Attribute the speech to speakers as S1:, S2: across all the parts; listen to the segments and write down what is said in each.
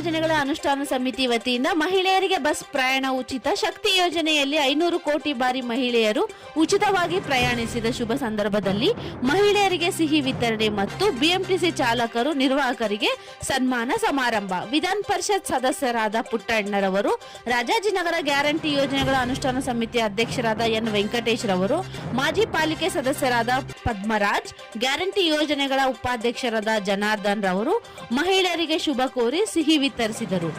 S1: ಯೋಜನೆಗಳ ಅನುಷ್ಠಾನ ಸಮಿತಿ ವತಿಯಿಂದ ಮಹಿಳೆಯರಿಗೆ ಬಸ್ ಪ್ರಯಾಣ ಉಚಿತ ಶಕ್ತಿ ಯೋಜನೆಯಲ್ಲಿ ಐನೂರು ಕೋಟಿ ಬಾರಿ ಮಹಿಳೆಯರು ಉಚಿತವಾಗಿ ಪ್ರಯಾಣಿಸಿದ ಶುಭ ಸಂದರ್ಭದಲ್ಲಿ ಮಹಿಳೆಯರಿಗೆ ಸಿಹಿ ವಿತರಣೆ ಮತ್ತು ಬಿಎಂಟಿಸಿ ಚಾಲಕರು, ನಿರ್ವಾಹಕರಿಗೆ ಸನ್ಮಾನ ಸಮಾರಂಭ. ವಿಧಾನ ಪರಿಷತ್ ಸದಸ್ಯರಾದ ಪುಟ್ಟಣ್ಣರವರು ರಾಜಾಜಿನಗರ ಗ್ಯಾರಂಟಿ ಯೋಜನೆಗಳ ಅನುಷ್ಠಾನ ಸಮಿತಿ ಅಧ್ಯಕ್ಷರಾದ ಎನ್ ವೆಂಕಟೇಶ್ ರವರು ಮಾಜಿ ಪಾಲಿಕೆ ಸದಸ್ಯರಾದ ಪದ್ಮರಾಜ್, ಗ್ಯಾರಂಟಿ ಯೋಜನೆಗಳ ಉಪಾಧ್ಯಕ್ಷರಾದ ಜನಾರ್ದನ್ ರವರು, ಮಹಿಳೆಯರಿಗೆ ಶುಭ ಕೋರಿ ಸಿಹಿ ವಿತರಿಸಿದರು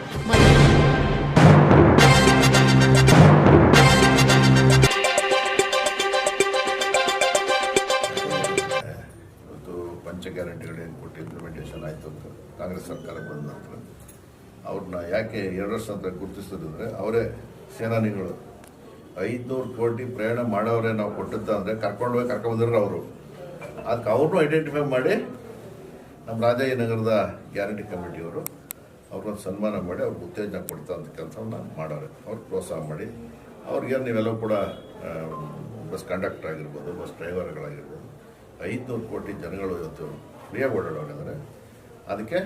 S2: ಪಂಚ ಗ್ಯಾರಂಟಿಗಳು ಏನು ಕೊಟ್ಟು ಇಂಪ್ಲಿಮೆಂಟೇಷನ್ ಆಯಿತು ಅಂತ ಕಾಂಗ್ರೆಸ್ ಸರ್ಕಾರ ಬಂದ ನಂತರ. ಅವ್ರನ್ನ ಯಾಕೆ ಎರಡು ವರ್ಷ ಅಂತ ಅಂದರೆ ಅವರೇ ಸೇನಾನಿಗಳು. ಐದುನೂರು ಕೋಟಿ ಪ್ರಯಾಣ ಮಾಡೋರೇ ನಾವು ಕೊಟ್ಟಿದ್ದ ಅಂದರೆ ಕರ್ಕೊಂಡು ಹೋಗಿ ಕರ್ಕೊಂಡ್ಬಂದ್ರೆ ಅವರು. ಅದಕ್ಕೆ ಅವ್ರನ್ನೂ ಐಡೆಂಟಿಫೈ ಮಾಡಿ ನಮ್ಮ ರಾಜಾಜಿನಗರದ ಗ್ಯಾರಂಟಿ ಕಮಿಟಿಯವರು ಅವ್ರನ್ನ ಸನ್ಮಾನ ಮಾಡಿ ಅವ್ರಿಗೆ ಉತ್ತೇಜನ ಕೊಡ್ತಾ ಅಂತ ಕೆಲಸವನ್ನ ಮಾಡೋರೆ. ಅವ್ರು ಪ್ರೋತ್ಸಾಹ ಮಾಡಿ. ಅವ್ರಿಗೆ ನೀವೆಲ್ಲ ಕೂಡ ಬಸ್ ಕಂಡಕ್ಟರ್ ಆಗಿರ್ಬೋದು, ಬಸ್ ಡ್ರೈವರ್ಗಳಾಗಿರ್ಬೋದು ಐದುನೂರು ಕೋಟಿ ಜನಗಳು ಇವತ್ತು ಫ್ರೀಯಾಗಿ ಓಡಾಡೋರಿದ್ದಾರೆ ಅದಕ್ಕೆ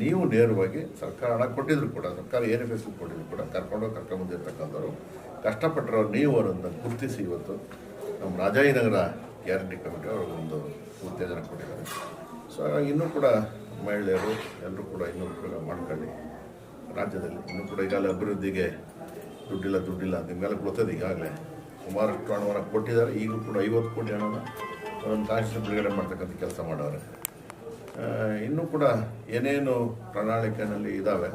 S2: ನೀವು ನೇರವಾಗಿ ಸರ್ಕಾರ ಹಣ ಕೊಟ್ಟಿದ್ರು ಕೂಡ, ಸರ್ಕಾರ ಏನೇ ಫೆಸಿಲಿಟಿ ಕೊಟ್ಟಿದ್ರು ಕೂಡ ಕರ್ಕೊಂಡೋಗಿ ಕರ್ಕೊಂಡ್ಬಂದಿರ್ತಕ್ಕಂಥವ್ರು ಕಷ್ಟಪಟ್ಟರು ನೀವು ಅವರನ್ನು ಗುರುತಿಸಿ ಇವತ್ತು ನಮ್ಮ ರಾಜಾಜಿನಗರ ಗ್ಯಾರಂಟಿ ಕಮಿಟಿ ಅವರು ಒಂದು ಉತ್ತೇಜನ ಕೊಟ್ಟಿದ್ದಾರೆ. ಸೊ, ಇನ್ನೂ ಕೂಡ ಮಹಿಳೆಯರು ಎಲ್ಲರೂ ಕೂಡ ಇನ್ನೂ ಉಪಯೋಗ ಮಾಡ್ಕೊಳ್ಳಿ. ರಾಜ್ಯದಲ್ಲಿ ಇನ್ನೂ ಕೂಡ ಈಗಾಗಲೇ ಅಭಿವೃದ್ಧಿಗೆ ದುಡ್ಡಿಲ್ಲ ದುಡ್ಡಿಲ್ಲ ನಿಮ್ಮೆಲ್ಲ ಕೊಡ್ತದೆ ಈಗಾಗಲೇ. ಸುಮಾರಷ್ಟು ಹಣವನ್ನು ಕೊಟ್ಟಿದ್ದಾರೆ. ಈಗಲೂ ಕೂಡ ಐವತ್ತು ಕೋಟಿ ಹಣನ ಒಂದು ಕಾನ್ಸ್ಟಿಟ್ಯೂಷನ್ ಬಿಡುಗಡೆ ಮಾಡ್ತಕ್ಕಂಥ ಕೆಲಸ ಮಾಡವ್ರೆ ಆ, ಇನ್ನೂ ಕೂಡ ಏನೇನು ಪ್ರಣಾಳಿಕೆಯಲ್ಲಿ ಇದ್ದಾವೆ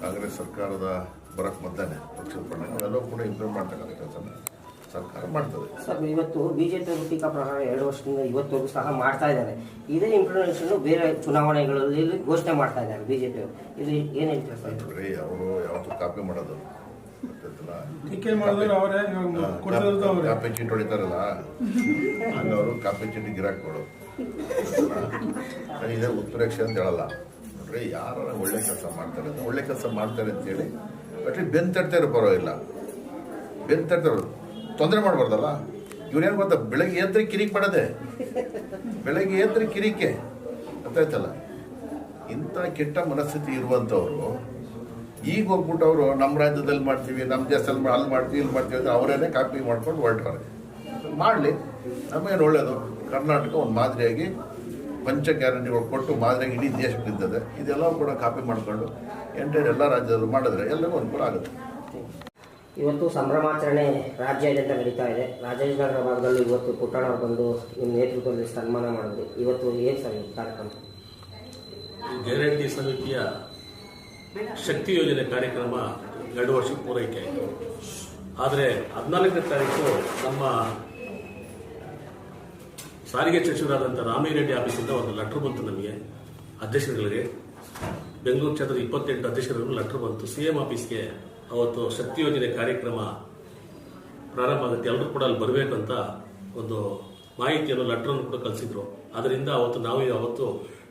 S2: ಕಾಂಗ್ರೆಸ್ ಸರ್ಕಾರದ ಬರಕ್ಕೆ ಮತ್ತೆ ಪಕ್ಷದ ಪ್ರಣಾಳಿಕೆ ಅವೆಲ್ಲವೂ ಕೂಡ ಇಂಪ್ರೂವ್ ಮಾಡ್ತಕ್ಕಂಥ ಕೆಲಸನ ಸರ್ಕಾರ ಮಾಡ್ತದೆ.
S3: ಸರ್ ಇವತ್ತು ಬಿಜೆಪಿ ಟೀಕಾ ಪ್ರಕಾರ ಎರಡು ವರ್ಷದಿಂದ ಇವತ್ತವರೆಗೂ ಸಹ ಮಾಡ್ತಾ ಇದ್ದಾರೆ. ಇದೇ ಇಂಪ್ಲಿಮೆಂಟೇಷನ್ ಬೇರೆ ಚುನಾವಣೆಗಳಲ್ಲಿ ಘೋಷಣೆ ಮಾಡ್ತಾ ಇದ್ದಾರೆ ಬಿಜೆಪಿ ಇದು ಏನ್ ಹೇಳ್ತಾರೆ ಸರ್?
S2: ಅವರು ಯಾವತ್ತೂ ಕಾಪಿ ಮಾಡೋದು. ಕಾಪಿ-
S4: ಅವರೇ
S2: ಚೀಟ್ ಹೊಡಿತಾರಲ್ಲ ಹಂಗ ಅವರು. ಕಾಪಿ ಚೀಟಿ ಗಿರಾಕ್ ಕೊಡು. ನಾನು ಇದೇ ಉತ್ಪ್ರೇಕ್ಷೆ ಅಂತ ಹೇಳಲ್ಲ. ನೋಡ್ರಿ ಯಾರು ಒಳ್ಳೆ ಕೆಲಸ ಮಾಡ್ತಾರೆ ಒಳ್ಳೆ ಕೆಲಸ ಮಾಡ್ತಾರೆ ಅಂತೇಳಿ ಅಟ್ಲೀಸ್ಟ್ ಬೆನ್ ಬರೋ ಪರವಾಗಿಲ್ಲ. ಬೆನ್ ತಡ್ತಾರೆ ತೊಂದರೆ ಮಾಡಬಾರ್ದಲ್ಲ? ಇವ್ರೇನು ಗೊತ್ತಾ? ಬೆಳಗ್ಗೆ ಎದ್ರೆ ಕಿರಿಕ್ ಮಾಡೋದೆ. ಬೆಳಗ್ಗೆ ಎದ್ರೆ ಕಿರಿಕೆ. ಅಂತ ಗೊತ್ತಾಯ್ತಲ್ಲ ಇಂಥ ಕೆಟ್ಟ ಮನಸ್ಥಿತಿ ಇರುವಂಥವ್ರು, ಈಗ ಹೋಗ್ಬಿಟ್ಟು ಅವರು ನಮ್ಮ ರಾಜ್ಯದಲ್ಲಿ ಮಾಡ್ತೀವಿ, ನಮ್ಮ ದೇಶದಲ್ಲಿ ಅಲ್ಲಿ ಮಾಡ್ತೀವಿ, ಇಲ್ಲಿ ಮಾಡ್ತೀವಿ ಅಂತ ಅವರೇನೆ ಕಾಪಿ ಮಾಡ್ಕೊಂಡು ಹೊರಟವ್ರೆ ಮಾಡಲಿ. ನಮಗೇನು ಒಳ್ಳೆಯದು ಕರ್ನಾಟಕ ಒಂದು ಮಾದರಿಯಾಗಿ ಪಂಚ ಗ್ಯಾರಂಟಿಗಳು ಕೊಟ್ಟು ಮಾದರಿಯಾಗಿ ಇಡೀ ದೇಶಕ್ಕೆ ನಿಂತದೆ ಇದೆಲ್ಲವೂ ಕೂಡ ಕಾಪಿ ಮಾಡಿಕೊಂಡು ಎಂಟೈರ್ ಎಲ್ಲ ರಾಜ್ಯದಲ್ಲೂ ಮಾಡಿದ್ರೆ ಎಲ್ಲರಿಗೂ ಅನುಕೂಲ ಆಗುತ್ತೆ.
S3: ಇವತ್ತು ಸಂಭ್ರಮಾಚರಣೆ ರಾಜ್ಯಾದ್ಯಂತ ನಡೀತಾ ಇದೆ. ರಾಜಾಜಿನಗರ ಭಾಗದಲ್ಲಿ ಇವತ್ತು ಪುಟ್ಟಣ್ಣವ್ರು ಬಂದು ನಿಮ್ಮ ನೇತೃತ್ವದಲ್ಲಿ ಸನ್ಮಾನ ಮಾಡಿದ್ರು ಇವತ್ತು ಏನು ಸರ್ ಕಾರ್ಯಕ್ರಮ?
S5: ಗ್ಯಾರಂಟಿ ಸಮಿತಿಯ ಶಕ್ತಿ ಯೋಜನೆ ಕಾರ್ಯಕ್ರಮ ಎರಡು ವರ್ಷ ಪೂರೈಕೆ ಆಯಿತು. ಆದರೆ ಹದಿನಾಲ್ಕನೇ ತಾರೀಕು ನಮ್ಮ ಸಾರಿಗೆ ಸಚಿವರಾದಂಥ ರಾಮಿರೆಡ್ಡಿ ಆಫೀಸಿಂದ ಒಂದು ಲೆಟ್ರ್ ಬಂತು ನಮಗೆ, ಅಧ್ಯಕ್ಷರುಗಳಿಗೆ. ಬೆಂಗಳೂರು ಕ್ಷೇತ್ರದ ಇಪ್ಪತ್ತೆಂಟು ಅಧ್ಯಕ್ಷರಿಗೂ ಲೆಟ್ರ್ ಬಂತು. ಸಿ ಎಂ ಆಫೀಸ್ಗೆ ಅವತ್ತು ಶಕ್ತಿ ಯೋಜನೆ ಕಾರ್ಯಕ್ರಮ ಪ್ರಾರಂಭ ಆಗುತ್ತೆ ಎಲ್ಲರೂ ಕೂಡ ಅಲ್ಲಿ ಬರಬೇಕಂತ ಒಂದು ಮಾಹಿತಿಯನ್ನು, ಲೆಟ್ರನ್ನು ಕೂಡ ಕಲಿಸಿದ್ರು ಅದರಿಂದ ಅವತ್ತು ನಾವು ಅವತ್ತು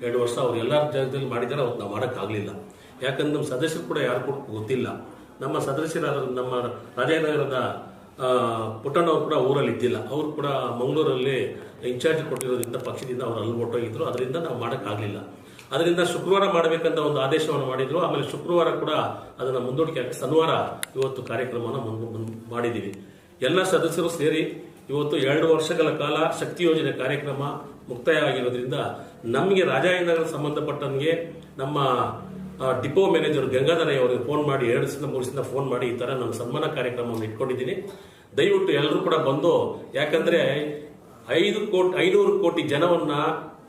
S5: ಎರಡು ವರ್ಷ ಅವ್ರು ಎಲ್ಲ ಜಾಗದಲ್ಲಿ ಮಾಡಿದ್ದಾರೆ, ಅವತ್ತು ನಾವು ಮಾಡೋಕ್ಕಾಗಲಿಲ್ಲ. ಯಾಕಂದ್ರೆ ನಮ್ಮ ಸದಸ್ಯರು ಕೂಡ ಯಾರು ಕೂಡ ಗೊತ್ತಿಲ್ಲ. ನಮ್ಮ ಸದಸ್ಯರಾದ, ನಮ್ಮ ರಾಜೇನಗರದ ಪುಟ್ಟಣ್ಣವ್ರು ಕೂಡ ಊರಲ್ಲಿ ಇದ್ದಿಲ್ಲ. ಅವರು ಕೂಡ ಮಂಗಳೂರಲ್ಲಿ ಇನ್ಚಾರ್ಜ್ ಕೊಟ್ಟಿರೋದ್ರಿಂದ ಪಕ್ಷದಿಂದ ಅವರು ಅಲ್ಲಿ ಹೊಟ್ಟೋಗಿದ್ರು ಅದರಿಂದ ನಾವು ಮಾಡೋಕ್ಕಾಗಲಿಲ್ಲ. ಅದರಿಂದ ಶುಕ್ರವಾರ ಮಾಡಬೇಕಂತ ಒಂದು ಆದೇಶವನ್ನು ಮಾಡಿದ್ರು. ಆಮೇಲೆ ಶುಕ್ರವಾರ ಕೂಡ ಅದನ್ನು ಮುಂದೂಡಿಕೆ ಹಾಕಿ ಶನಿವಾರ ಇವತ್ತು ಕಾರ್ಯಕ್ರಮವನ್ನು ಮಾಡಿದ್ದೀವಿ. ಎಲ್ಲ ಸದಸ್ಯರು ಸೇರಿ ಇವತ್ತು ಎರಡು ವರ್ಷಗಳ ಕಾಲ ಶಕ್ತಿ ಯೋಜನೆ ಕಾರ್ಯಕ್ರಮ ಮುಕ್ತಾಯ ಆಗಿರೋದ್ರಿಂದ ನಮಗೆ ರಾಜಾಯನಗರ ಸಂಬಂಧಪಟ್ಟಂಗೆ ನಮ್ಮ ಡಿಪೋ ಮ್ಯಾನೇಜರ್ ಗಂಗಾಧರಯ್ಯ ಅವರಿಗೆ ಫೋನ್ ಮಾಡಿ, ಎರಡು ಸಲ ಮೂರು ದಿವಸದಿಂದ ಫೋನ್ ಮಾಡಿ ಈ ಥರ ನಾನು ಸನ್ಮಾನ ಕಾರ್ಯಕ್ರಮವನ್ನು ಇಟ್ಕೊಂಡಿದ್ದೀನಿ. ದಯವಿಟ್ಟು ಎಲ್ಲರೂ ಕೂಡ ಬಂದು, ಯಾಕಂದರೆ ಐದು ಕೋಟಿ, ಐನೂರು ಕೋಟಿ ಜನವನ್ನ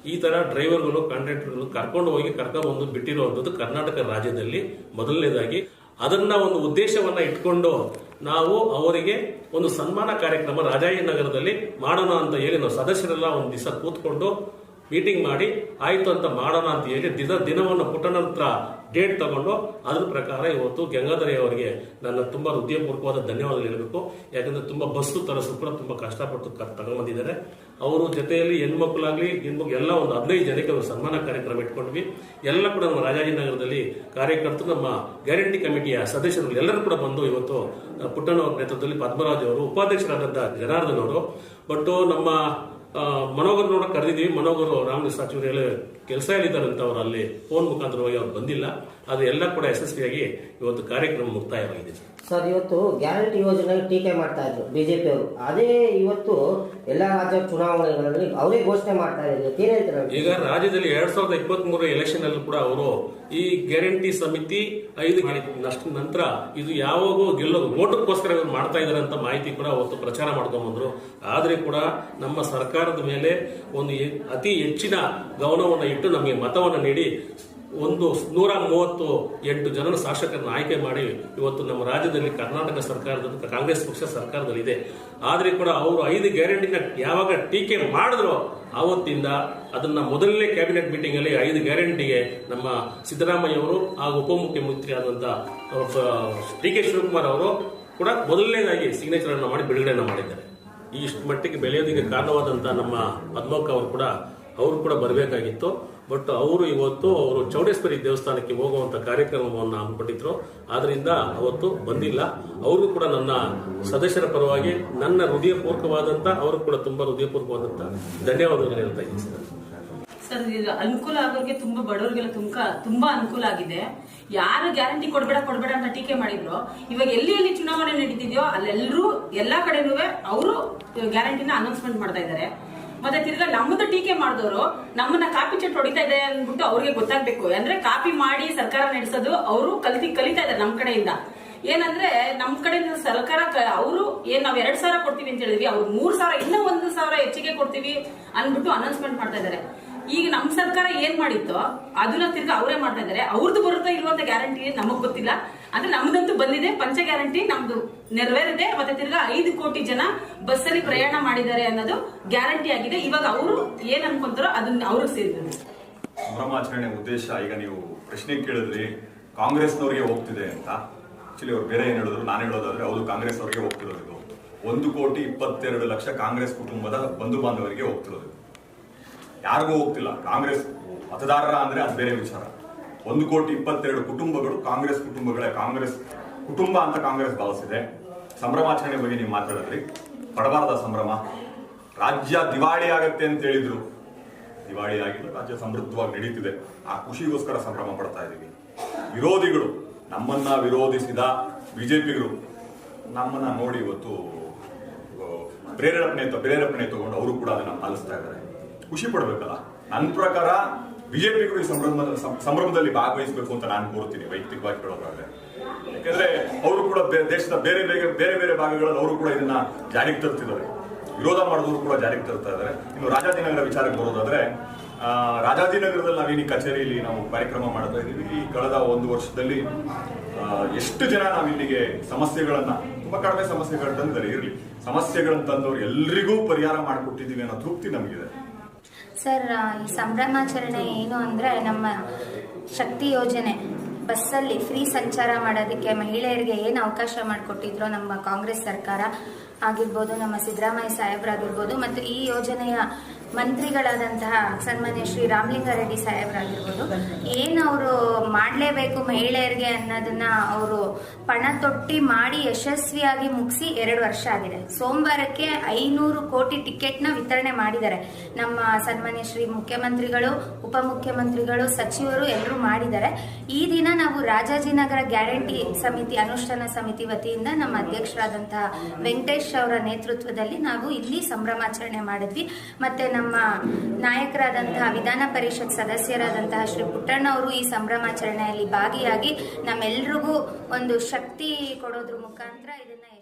S5: ಈ ತರ ಡ್ರೈವರ್ಗಳು, ಕಾಂಟ್ರಾಕ್ಟರ್ಗಳು ಕರ್ಕೊಂಡು ಹೋಗಿ ಕರ್ಕೊಂಡು ಬಿಟ್ಟಿರುವಂಥದ್ದು ಕರ್ನಾಟಕ ರಾಜ್ಯದಲ್ಲಿ ಮೊದಲನೇದಾಗಿ. ಅದನ್ನ ಒಂದು ಉದ್ದೇಶವನ್ನ ಇಟ್ಕೊಂಡು ನಾವು ಅವರಿಗೆ ಒಂದು ಸನ್ಮಾನ ಕಾರ್ಯಕ್ರಮ ರಾಜಾಜಿನಗರದಲ್ಲಿ ಮಾಡೋಣ ಅಂತ ಹೇಳಿ ನಾವು ಸದಸ್ಯರೆಲ್ಲ ಒಂದು ದಿವಸ ಕೂತ್ಕೊಂಡು ಮೀಟಿಂಗ್ ಮಾಡಿ ಆಯ್ತು ಅಂತ ಮಾಡೋಣ ಅಂತ ಹೇಳಿ ದಿನ ದಿನವನ್ನು ಪುಟ್ಟನಂತರ ಡೇಟ್ ತಗೊಂಡು ಅದ್ರ ಪ್ರಕಾರ ಇವತ್ತು ಗಂಗಾಧರಿ ಅವರಿಗೆ ನನ್ನ ತುಂಬಾ ಹೃದಯಪೂರ್ವಕವಾದ ಧನ್ಯವಾದಗಳು ಹೇಳಬೇಕು. ಯಾಕಂದ್ರೆ ತುಂಬಾ ಬಸ್ಸು ತರಸು ಕೂಡ ತುಂಬಾ ಕಷ್ಟಪಟ್ಟು ತಗೊಂಡ್ಬಂದಿದ್ದಾರೆ ಅವರು ಜೊತೆಯಲ್ಲಿ ಹೆಣ್ಮಕ್ಳಾಗಲಿ, ಹೆಣ್ಮಕ್ಳು ಎಲ್ಲ ಒಂದು ಹದಿನೈದು ಜನಕ್ಕೆ ಒಂದು ಸನ್ಮಾನ ಕಾರ್ಯಕ್ರಮ ಇಟ್ಕೊಂಡ್ವಿ. ಎಲ್ಲ ಕೂಡ ನಮ್ಮ ರಾಜಾಜಿನಗರದಲ್ಲಿ ಕಾರ್ಯಕರ್ತರು, ನಮ್ಮ ಗ್ಯಾರಂಟಿ ಕಮಿಟಿಯ ಸದಸ್ಯರು ಎಲ್ಲರೂ ಕೂಡ ಬಂದು ಇವತ್ತು ಪುಟ್ಟನವರ ನೇತೃತ್ವದಲ್ಲಿ ಪದ್ಮರಾಜ್ ಅವರು, ಉಪಾಧ್ಯಕ್ಷರಾದಂತಹ ಜನಾರ್ದನ್ ಅವರು ಬಟ್ ನಮ್ಮ ಮನೋಗರ್ ನೋಡ ಕರೆದಿದ್ದೀವಿ. ಮನೋಗರ್ ರಾಮನ ಸಚಿವರು ಕೆಲಸ ಹೇಳಿದ್ದಾರಂತ ಅವರು ಅಲ್ಲಿ. ಫೋನ್ ಮುಖಾಂತರವಾಗಿ ಅವ್ರು ಬಂದಿಲ್ಲ. ಅದು ಎಲ್ಲ ಕೂಡ ಯಶಸ್ವಿಯಾಗಿ ಇವತ್ತು ಕಾರ್ಯಕ್ರಮ ಮುಕ್ತಾಯವಾಗಿದೆ ಸರ್,
S3: ಇವತ್ತು ಗ್ಯಾರಂಟಿ ಯೋಜನೆ ಟೀಕೆ ಮಾಡ್ತಾ ಇದ್ರು ಬಿಜೆಪಿ ಅವರು. ಅದೇ ಇವತ್ತು ಎಲ್ಲ ರಾಜ್ಯ ಚುನಾವಣೆಗಳಲ್ಲಿ ಅವರೇ ಘೋಷಣೆ ಮಾಡ್ತಾ ಇದ್ರು ಏನ್ ಹೇಳ್ತಾರೆ?
S5: ಈಗ ರಾಜ್ಯದಲ್ಲಿ ಎರಡ್ ಸಾವಿರದ ಇಪ್ಪತ್ತ್ ಮೂರ ಎಲೆಕ್ಷನ್ ಅಲ್ಲಿ ಕೂಡ ಅವರು ಈ ಗ್ಯಾರಂಟಿ ಸಮಿತಿ ಐದು ಅಷ್ಟು ನಂತರ ಇದು ಯಾವಾಗೂ ಗೆಲ್ಲೋದು ಓಟಕ್ಕೋಸ್ಕರ ಇವ್ರು ಮಾಡ್ತಾ ಇದಾರೆ ಅಂತ ಮಾಹಿತಿ ಕೂಡ ಅವತ್ತು ಪ್ರಚಾರ ಮಾಡ್ಕೊಂಡ್ಬಂದ್ರು ಆದ್ರೆ ಕೂಡ ನಮ್ಮ ಸರ್ಕಾರದ ಮೇಲೆ ಒಂದು ಅತಿ ಹೆಚ್ಚಿನ ಗಮನವನ್ನು ಇಟ್ಟು ನಮಗೆ ಮತವನ್ನು ನೀಡಿ ಒಂದು ನೂರ ಮೂವತ್ತು ಎಂಟು ಜನರ ಶಾಸಕರನ್ನು ಆಯ್ಕೆ ಮಾಡಿ ಇವತ್ತು ನಮ್ಮ ರಾಜ್ಯದಲ್ಲಿ ಕರ್ನಾಟಕ ಸರ್ಕಾರದ ಕಾಂಗ್ರೆಸ್ ಪಕ್ಷ ಸರ್ಕಾರದಲ್ಲಿದೆ. ಆದರೆ ಕೂಡ ಅವರು ಐದು ಗ್ಯಾರಂಟಿನ ಯಾವಾಗ ಟೀಕೆ ಮಾಡಿದ್ರು ಆವತ್ತಿಂದ ಅದನ್ನ ಮೊದಲನೇ ಕ್ಯಾಬಿನೆಟ್ ಮೀಟಿಂಗ್ ಅಲ್ಲಿ ಐದು ಗ್ಯಾರಂಟಿಗೆ ನಮ್ಮ ಸಿದ್ದರಾಮಯ್ಯ ಅವರು ಹಾಗೂ ಉಪಮುಖ್ಯಮಂತ್ರಿ ಆದಂತ ಡಿ ಕೆ ಶಿವಕುಮಾರ್ ಅವರು ಕೂಡ ಮೊದಲನೇದಾಗಿ ಸಿಗ್ನೇಚರ್ ಅನ್ನು ಮಾಡಿ ಬಿಡುಗಡೆಯನ್ನು ಮಾಡಿದ್ದಾರೆ. ಈ ಇಷ್ಟು ಮಟ್ಟಿಗೆ ಬೆಳೆಯೋದಕ್ಕೆ ಕಾರಣವಾದಂತ ನಮ್ಮ ಪದ್ಮಕ್ಕ ಅವರು ಕೂಡ ಅವರು ಕೂಡ ಬರಬೇಕಾಗಿತ್ತು. ಬಟ್ ಅವರು ಇವತ್ತು ಅವರು ಚೌಡೇಶ್ವರಿ ದೇವಸ್ಥಾನಕ್ಕೆ ಹೋಗುವಂತ ಕಾರ್ಯಕ್ರಮವನ್ನು ಹಮ್ಮಿಕೊಂಡಿದ್ರು. ಆದ್ರಿಂದ ಅವತ್ತು ಬಂದಿಲ್ಲ. ಅವರು ಕೂಡ ನನ್ನ ಸದಸ್ಯರ ಪರವಾಗಿ ನನ್ನ ಹೃದಯಪೂರ್ವಕವಾದಂತ, ಅವರು ಕೂಡ ತುಂಬಾ ಹೃದಯಪೂರ್ವಕವಾದಂತ ಧನ್ಯವಾದಗಳು ಹೇಳ್ತಾ ಇದ್ದೀನಿ ಸರ್.
S6: ಅನುಕೂಲ ಆಗೋರಿಗೆ ತುಂಬಾ ಬಡವರಿಗೆಲ್ಲ ತುಂಬಾ ತುಂಬಾ ಅನುಕೂಲ ಆಗಿದೆ. ಯಾರು ಗ್ಯಾರಂಟಿ ಕೊಡ್ಬೇಡ ಕೊಡ್ಬೇಡ ಅಂತ ಟೀಕೆ ಮಾಡಿದ್ರು. ಇವಾಗ ಎಲ್ಲಿ ಎಲ್ಲಿ ಚುನಾವಣೆ ನಡೀತಿದ್ಯೋ ಅಲ್ಲೆಲ್ಲರೂ ಎಲ್ಲಾ ಕಡೆನೂ ಅವರು ಗ್ಯಾರಂಟಿನ ಅನೌನ್ಸ್ಮೆಂಟ್ ಮಾಡ್ತಾ ಇದ್ದಾರೆ. ಮತ್ತೆ ತಿರ್ಗಾ ನಮ್ಮದು ಟೀಕೆ ಮಾಡಿದವರು ನಮ್ಮನ್ನ ಕಾಪಿ ಚಟ್ ಹೊಡಿತಾ ಇದೆ ಅಂದ್ಬಿಟ್ಟು ಅವ್ರಿಗೆ ಗೊತ್ತಾಗ್ಬೇಕು. ಅಂದ್ರೆ ಕಾಪಿ ಮಾಡಿ ಸರ್ಕಾರ ನಡೆಸೋದು ಅವರು ಕಲ್ತಿ, ಕಲಿತಾ ಇದ್ದಾರೆ ನಮ್ ಕಡೆಯಿಂದ. ಏನಂದ್ರೆ ನಮ್ ಕಡೆಯಿಂದ ಸರ್ಕಾರ ಅವರು ಏನ್ ನಾವ್ ಎರಡ್ ಸಾವಿರ ಕೊಡ್ತೀವಿ ಅಂತ ಹೇಳಿದ್ವಿ, ಅವ್ರು ಮೂರ್ ಸಾವಿರ, ಇನ್ನೂ ಒಂದು ಸಾವಿರ ಹೆಚ್ಚಿಗೆ ಕೊಡ್ತೀವಿ ಅಂದ್ಬಿಟ್ಟು ಅನೌನ್ಸ್ಮೆಂಟ್ ಮಾಡ್ತಾ ಇದ್ದಾರೆ ಈಗ ನಮ್ ಸರ್ಕಾರ ಏನ್ ಮಾಡಿತ್ತೋ ಅದನ್ನ ತಿರ್ಗಾ ಅವರೇ ಮಾಡ್ತಾ ಇದ್ದಾರೆ ಅವ್ರದ್ದು ಬರುತ್ತೋ ಇಲ್ವಂತ ಗ್ಯಾರಂಟಿ ನಮಗ್ ಗೊತ್ತಿಲ್ಲ. ಅಂದ್ರೆ ನಮ್ದಂತೂ ಬಂದಿದೆ. ಪಂಚ ಗ್ಯಾರಂಟಿ ನಮ್ದು ನೆರವೇರಿದೆ. ಮತ್ತೆ ತಿರ್ಗಾ ಐದು ಕೋಟಿ ಜನ ಬಸ್ಸಲ್ಲಿ ಪ್ರಯಾಣ ಮಾಡಿದ್ದಾರೆ ಅನ್ನೋದು ಗ್ಯಾರಂಟಿ ಆಗಿದೆ. ಇವಾಗ ಅವರು ಏನ್ ಅನ್ಕೊಂತಾರೋ ಅದನ್ನ ಅವ್ರಿಗೆ ಸೇರಿದ್ರು
S7: ಸಂಭ್ರಮಾಚರಣೆ ಉದ್ದೇಶ ಈಗ ನೀವು ಪ್ರಶ್ನೆ ಕೇಳಿದ್ರಿ. ಕಾಂಗ್ರೆಸ್ನವ್ರಿಗೆ ಹೋಗ್ತಿದೆ ಅಂತ. ಆಕ್ಚುಲಿ ಅವ್ರು ಬೇರೆ ಏನ್ ಹೇಳಿದ್ರು? ನಾನು ಹೇಳೋದಾದ್ರೆ ಅವರು ಕಾಂಗ್ರೆಸ್ ಅವರಿಗೆ ಹೋಗ್ತಿರೋದು ಒಂದು ಕೋಟಿ ಇಪ್ಪತ್ತೆರಡು ಲಕ್ಷ ಕಾಂಗ್ರೆಸ್ ಕುಟುಂಬದ ಬಂಧು ಬಾಂಧವರಿಗೆ ಹೋಗ್ತಿರೋದು. ಯಾರಿಗೂ ಹೋಗ್ತಿಲ್ಲ. ಕಾಂಗ್ರೆಸ್ ಮತದಾರರ ಅಂದ್ರೆ ಅದು ಬೇರೆ ವಿಚಾರ. ಒಂದು ಕೋಟಿ ಇಪ್ಪತ್ತೆರಡು ಕುಟುಂಬಗಳು ಕಾಂಗ್ರೆಸ್ ಕುಟುಂಬಗಳೇ. ಕಾಂಗ್ರೆಸ್ ಕುಟುಂಬ ಅಂತ ಕಾಂಗ್ರೆಸ್ ಭಾವಿಸಿದೆ. ಸಂಭ್ರಮಾಚರಣೆ ಬಗ್ಗೆ ನೀವು ಮಾತಾಡಿದ್ರಿ. ಪಡಬಾರದ ಸಂಭ್ರಮ. ರಾಜ್ಯ ದಿವಾಳಿ ಆಗತ್ತೆ ಅಂತ ಹೇಳಿದ್ರು. ದಿವಾಳಿ ಆಗಿದ್ರು ರಾಜ್ಯ ಸಮೃದ್ಧವಾಗಿ ನಡೀತಿದೆ. ಆ ಖುಷಿಗೋಸ್ಕರ ಸಂಭ್ರಮ ಪಡ್ತಾ ಇದೀವಿ. ವಿರೋಧಿಗಳು, ನಮ್ಮನ್ನ ವಿರೋಧಿಸಿದ ಬಿಜೆಪಿಗಳು ನಮ್ಮನ್ನ ನೋಡಿ ಇವತ್ತು ಪ್ರೇರೇಪಣೆ ಪ್ರೇರೇಪಣೆ ತಗೊಂಡು ಅವರು ಕೂಡ ಅದನ್ನ ಪಾಲಿಸ್ತಾ ಇದ್ದಾರೆ. ಖುಷಿ ಪಡ್ಬೇಕಲ್ಲ. ನನ್ನ ಪ್ರಕಾರ ಬಿಜೆಪಿಗರು ಈ ಸಂಭ್ರಮ ಸಂಭ್ರಮದಲ್ಲಿ ಭಾಗವಹಿಸಬೇಕು ಅಂತ ನಾನು ಕೋರ್ತೀನಿ ವೈಯಕ್ತಿಕವಾಗಿ ಹೇಳೋದಾದ್ರೆ. ಯಾಕಂದ್ರೆ ಅವರು ಕೂಡ ದೇಶದ ಬೇರೆ ಬೇರೆ ಬೇರೆ ಬೇರೆ ಭಾಗಗಳಲ್ಲಿ ಅವರು ಕೂಡ ಇದನ್ನ ಜಾರಿಗೆ ತರ್ತಿದ್ದಾರೆ. ವಿರೋಧ ಮಾಡಿದವರು ಕೂಡ ಜಾರಿಗೆ ತರ್ತಾ ಇದ್ದಾರೆ. ಇನ್ನು ರಾಜಾಜಿನಗರ ವಿಚಾರಕ್ಕೆ ಬರೋದಾದ್ರೆ ರಾಜಾಜಿನಗರದಲ್ಲಿ ನಾವೇನು ಕಚೇರಿಯಲ್ಲಿ ನಾವು ಕಾರ್ಯಕ್ರಮ ಮಾಡ್ತಾ ಇದ್ದೀವಿ. ಈ ಕಳೆದ ಒಂದು ವರ್ಷದಲ್ಲಿ ಎಷ್ಟು ಜನ ನಾವು ಇಲ್ಲಿಗೆ ಸಮಸ್ಯೆಗಳನ್ನ, ತುಂಬಾ ಕಡಿಮೆ ಸಮಸ್ಯೆಗಳು ತಂದಿದ್ದಾರೆ. ಇರಲಿ ಸಮಸ್ಯೆಗಳನ್ನ ತಂದವರು ಎಲ್ರಿಗೂ ಪರಿಹಾರ ಮಾಡಿಕೊಟ್ಟಿದ್ದೀವಿ ಅನ್ನೋ ತೃಪ್ತಿ ನಮಗಿದೆ.
S8: ಸರ್ ಈ ಸಂಭ್ರಮಾಚರಣೆ ಏನು ಅಂದರೆ ನಮ್ಮ ಶಕ್ತಿ ಯೋಜನೆ. ಬಸ್ಸಲ್ಲಿ ಫ್ರೀ ಸಂಚಾರ ಮಾಡೋದಕ್ಕೆ ಮಹಿಳೆಯರಿಗೆ ಏನು ಅವಕಾಶ ಮಾಡಿಕೊಟ್ಟಿದ್ರು ನಮ್ಮ ಕಾಂಗ್ರೆಸ್ ಸರ್ಕಾರ, ಆಗಿರ್ಬೋದು ನಮ್ಮ ಸಿದ್ದರಾಮಯ್ಯ ಸಾಹೇಬ್ರಾಗಿರ್ಬೋದು, ಮತ್ತು ಈ ಯೋಜನೆಯ ಮಂತ್ರಿಗಳಾದಂತಹ ಸನ್ಮಾನ್ಯ ಶ್ರೀ ರಾಮಲಿಂಗಾರೆಡ್ಡಿ ಸಾಹೇಬ್ರಾಗಿರ್ಬೋದು, ಏನು ಅವರು ಮಾಡಲೇಬೇಕು ಮಹಿಳೆಯರಿಗೆ ಅನ್ನೋದನ್ನ ಅವರು ಪಣ ತೊಟ್ಟಿ ಮಾಡಿ ಯಶಸ್ವಿಯಾಗಿ ಮುಗಿಸಿ ಎರಡು ವರ್ಷ ಆಗಿದೆ. ಸೋಮವಾರಕ್ಕೆ ಐನೂರು ಕೋಟಿ ಟಿಕೆಟ್ನ ವಿತರಣೆ ಮಾಡಿದ್ದಾರೆ. ನಮ್ಮ ಸನ್ಮಾನ್ಯ ಶ್ರೀ ಮುಖ್ಯಮಂತ್ರಿಗಳು, ಉಪಮುಖ್ಯಮಂತ್ರಿಗಳು, ಸಚಿವರು ಎಲ್ಲರೂ ಮಾಡಿದ್ದಾರೆ. ಈ ದಿನ ನಾವು ರಾಜಾಜಿನಗರ ಗ್ಯಾರಂಟಿ ಸಮಿತಿ, ಅನುಷ್ಠಾನ ಸಮಿತಿ ವತಿಯಿಂದ ನಮ್ಮ ಅಧ್ಯಕ್ಷರಾದಂತಹ ವೆಂಕಟೇಶ್ ಅವರ ನೇತೃತ್ವದಲ್ಲಿ ನಾವು ಇಲ್ಲಿ ಸಂಭ್ರಮಾಚರಣೆ ಮಾಡಿದ್ವಿ. ಮತ್ತೆ ನಮ್ಮ ನಾಯಕರಾದಂತಹ ವಿಧಾನ ಪರಿಷತ್ ಸದಸ್ಯರಾದಂತಹ ಶ್ರೀ ಪುಟ್ಟಣ್ಣ ಅವರು ಈ ಸಂಭ್ರಮಾಚರಣೆಯಲ್ಲಿ ಭಾಗಿಯಾಗಿ ನಮ್ಮೆಲ್ರಿಗೂ ಒಂದು ಶಕ್ತಿ ಕೊಡೋದ್ರ ಮುಖಾಂತರ ಇದನ್ನ